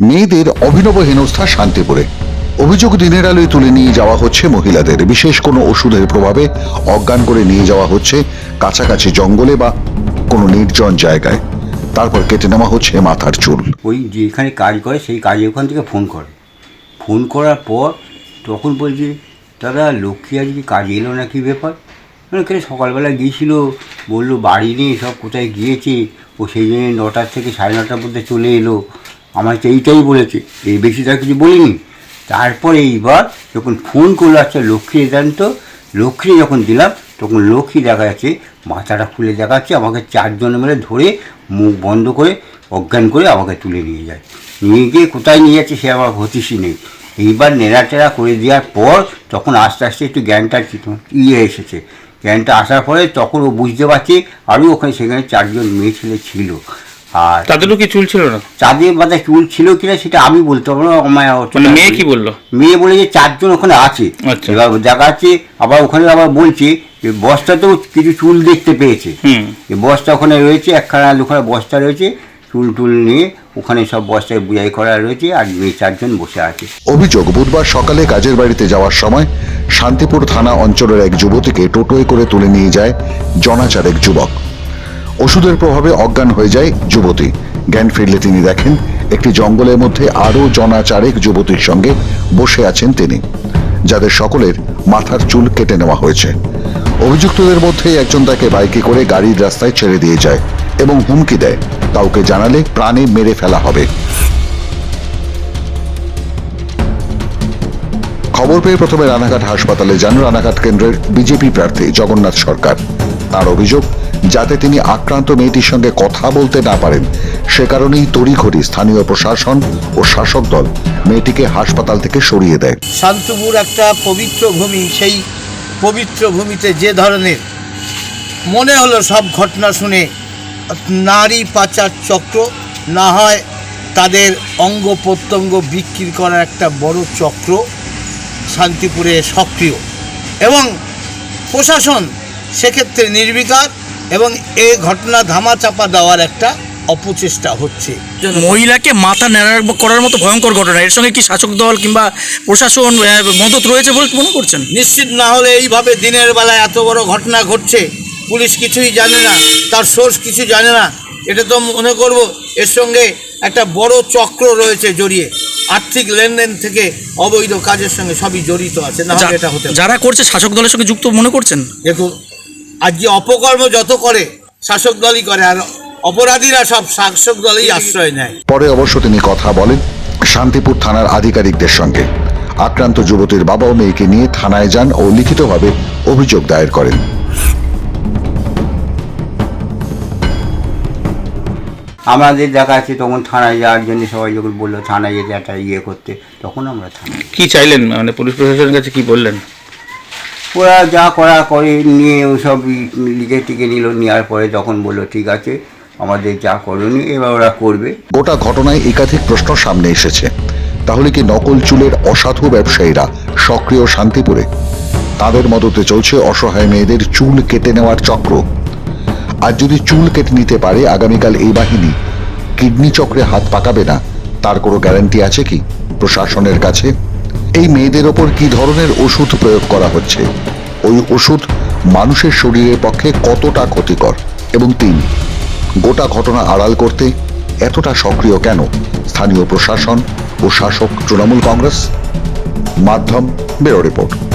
মেয়েদের অভিনব হেনস্থা শান্তিপুরে। অভিযোগ দিনের আলোয় তুলে নিয়ে যাওয়া হচ্ছে মহিলাদের। বিশেষ কোনো ওষুধের প্রভাবে অজ্ঞান করে নিয়ে যাওয়া হচ্ছে কাছাকাছি জঙ্গলে বা কোনো নির্জন জায়গায়। তারপর কেটে নেওয়া হচ্ছে মাথার চুল। ওই যেখানে কাজ করে, সেই কাজে ওখান থেকে ফোন করে। ফোন করার পর তখন বলছে, দাদা, লক্ষ্মী আজকে কাজে এলো না কি ব্যাপার? মানে কেন সকালবেলা গিয়েছিল, বলল, বাড়ি নেই, সব কোথায় গিয়েছে? ও সেই জন্য নটার থেকে সাড়ে নটার মধ্যে চলে এলো। আমার তো এইটাই বলেছে। এই বেশি তার কিছু বলিনি। তারপরে এইবার যখন ফোন করল আচ্ছা লক্ষ্মী দেন তো? লক্ষ্মী যখন দিলাম, তখন লক্ষ্মী দেখা যাচ্ছে, মাথাটা খুলে দেখাচ্ছে, আমাকে চারজন মিলে ধরে মুখ বন্ধ করে, অজ্ঞান করে আমাকে তুলে নিয়ে যায়। নিয়ে গিয়ে কোথায় নিয়ে যাচ্ছে সে আমার হতিসই নেই। এইবার নেড়াটেরা করে দেওয়ার পর তখন আস্তে আস্তে একটু জ্ঞানটা ইয়ে এসেছে। জ্ঞানটা আসার পরে তখন ও বুঝতে পারছে, আরও ওখানে সেখানে চারজন মেয়ে ছেলে ছিল। আর তাদেরও কি চুল ছিল না? চাঁদের মাথায় চুল ছিল কিনা সেটা আমি বলতে পারব না আমার মানে মেয়ে কি বলল? মেয়ে বলে যে চারজন ওখানে আছে। আচ্ছা। এবার দেখা যাচ্ছে আবার ওখানে আবার বলছে যে বস্তাতেও কিছু চুল দেখতে পেয়েছে। হুম। বস্তা ওখানে রয়েছে একখানা দুখানা বস্তা রয়েছে চুল টুল নিয়ে ওখানে সব বস্তায় বুঝাই করা রয়েছে আর মেয়ে চারজন বসে আছে। অভিযোগ বুধবার সকালে কাজের বাড়িতে যাওয়ার সময় শান্তিপুর থানা অঞ্চলের এক যুবতীকে টোটোয় করে তুলে নিয়ে যায় জনাচার এক যুবক। ওষুধের প্রভাবে অজ্ঞান হয়ে যায় যুবতী। জ্ঞান ফিরলে তিনি দেখেন, একটি জঙ্গলের মধ্যে আরও জনাচারেক যুবতীর সঙ্গে বসে আছেন তিনি, যাদের সকলের মাথার চুল কেটে নেওয়া হয়েছে। অভিযুক্তদের মধ্যে একজন তাকে বাইকে করে গাড়ির রাস্তায় ছেড়ে দিয়ে যায় এবং হুমকি দেয়। কাউকে জানালে প্রাণে মেরে ফেলা হবে। খবর পেয়ে প্রথমে রানাঘাট হাসপাতালে যান। রানাঘাট কেন্দ্রের বিজেপি প্রার্থী জগন্নাথ সরকার। তার অভিযোগ যাতে তিনি আক্রান্ত মেয়েটির সঙ্গে কথা বলতে না পারেন। সে কারণেই তড়িঘড়ি স্থানীয় প্রশাসন ও শাসক দল মেয়েটিকে হাসপাতাল থেকে সরিয়ে দেয়। শান্তপুর একটা পবিত্র ভূমি, সেই পবিত্র ভূমিতে যে ধরনের মনে হলো সব ঘটনা শুনে, নারী পাচার চক্র, না হয় তাদের অঙ্গ প্রত্যঙ্গ বিক্রি করার একটা বড় চক্র শান্তিপুরে সক্রিয়। এবং প্রশাসন সেক্ষেত্রে নির্বিকার এবং এ ঘটনা ধামাচাপা দেওয়ার একটা অপচেষ্টা হচ্ছে। মহিলাকে মাথা নেড়া করার মতো ভয়ঙ্কর ঘটনা এর সঙ্গে কি শাসক দল কিংবা প্রশাসন মদত রয়েছে বলে মনে করছেন? নিশ্চিত না হলে এইভাবে দিনের বেলায় এত বড় ঘটনা ঘটছে পুলিশ কিছুই জানে না তার সোর্স কিছু জানে না। এটা তো মনে করব এর সঙ্গে একটা বড় চক্র রয়েছে জড়িয়ে। আর্থিক লেনদেন থেকে অবৈধ কাজের সঙ্গে সবই জড়িত আছে না এটা হতে। যারা করছে শাসক দলের সঙ্গে যুক্ত মনে করছেন? দেখুন আজকে অপকর্ম যত করে শাসক দলই করে আর অপরাধীরা সব শাসক দলেই আশ্রয় নেয়। পরে অবশ্য তিনি কথা বলেন শান্তিপুর থানার আধিকারিকদের সঙ্গে। আক্রান্ত যুবতীর বাবা ও মেয়েকে নিয়ে থানায় যান ও লিখিতভাবে অভিযোগ দায়ের করেন। আমাদের দেখা যাচ্ছে তখন থানায় যাওয়ার জন্য সবাই যখন বলল থানায় যেতে একটা ইয়ে করতে তখন আমরা থানায় কি চাইলেন? মানে পুলিশ প্রশাসনের কাছে কি বললেন? ওরা যা করা করে নিয়ে ওসব লিখে টিকে নিল, নেওয়ার পরে তখন বলল, ঠিক আছে, আমাদের যা করণীয়, এবার ওরা করবে। গোটা ঘটনায় একাধিক প্রশ্ন সামনে এসেছে। তাহলে কি নকল চুলের অসাধু ব্যবসায়ীরা সক্রিয় শান্তিপুরে? তাদের মদতে চলছে অসহায় মেয়েদের চুল কেটে নেওয়ার চক্র। আর যদি চুল কেটে নিতে পারে আগামীকাল এই বাহিনী, কিডনি চক্রে হাত পাকাবে না, তার কোনো গ্যারান্টি আছে কি প্রশাসনের কাছে? এই মেয়েদের ওপর কি ধরনের ওষুধ প্রয়োগ করা হচ্ছে? ওই ওষুধ মানুষের শরীরের পক্ষে কতটা ক্ষতিকর? এবং তিন, গোটা ঘটনা আড়াল করতে এতটা সক্রিয় কেন? স্থানীয় প্রশাসন ও শাসক তৃণমূল কংগ্রেস? মাধ্যম বেরো রিপোর্ট।